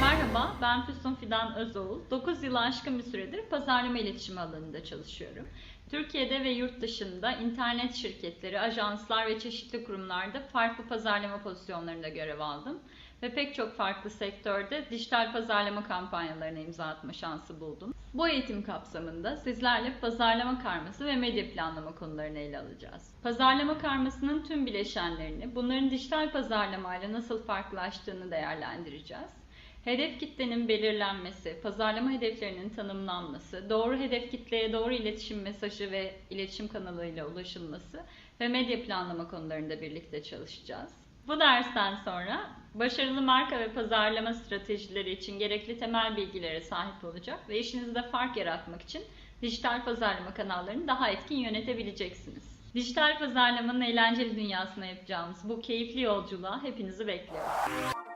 Merhaba, ben Füsun Fidan Özoğul. 9 yılı aşkın bir süredir pazarlama iletişimi alanında çalışıyorum. Türkiye'de ve yurt dışında internet şirketleri, ajanslar ve çeşitli kurumlarda farklı pazarlama pozisyonlarında görev aldım. Ve pek çok farklı sektörde dijital pazarlama kampanyalarına imza atma şansı buldum. Bu eğitim kapsamında sizlerle pazarlama karması ve medya planlama konularını ele alacağız. Pazarlama karmasının tüm bileşenlerini, bunların dijital pazarlamayla nasıl farklılaştığını değerlendireceğiz. Hedef kitlenin belirlenmesi, pazarlama hedeflerinin tanımlanması, doğru hedef kitleye doğru iletişim mesajı ve iletişim kanalıyla ulaşılması ve medya planlama konularında birlikte çalışacağız. Bu dersten sonra başarılı marka ve pazarlama stratejileri için gerekli temel bilgilere sahip olacak ve işinizde fark yaratmak için dijital pazarlama kanallarını daha etkin yönetebileceksiniz. Dijital pazarlamanın eğlenceli dünyasına yapacağımız bu keyifli yolculuğa hepinizi bekliyorum.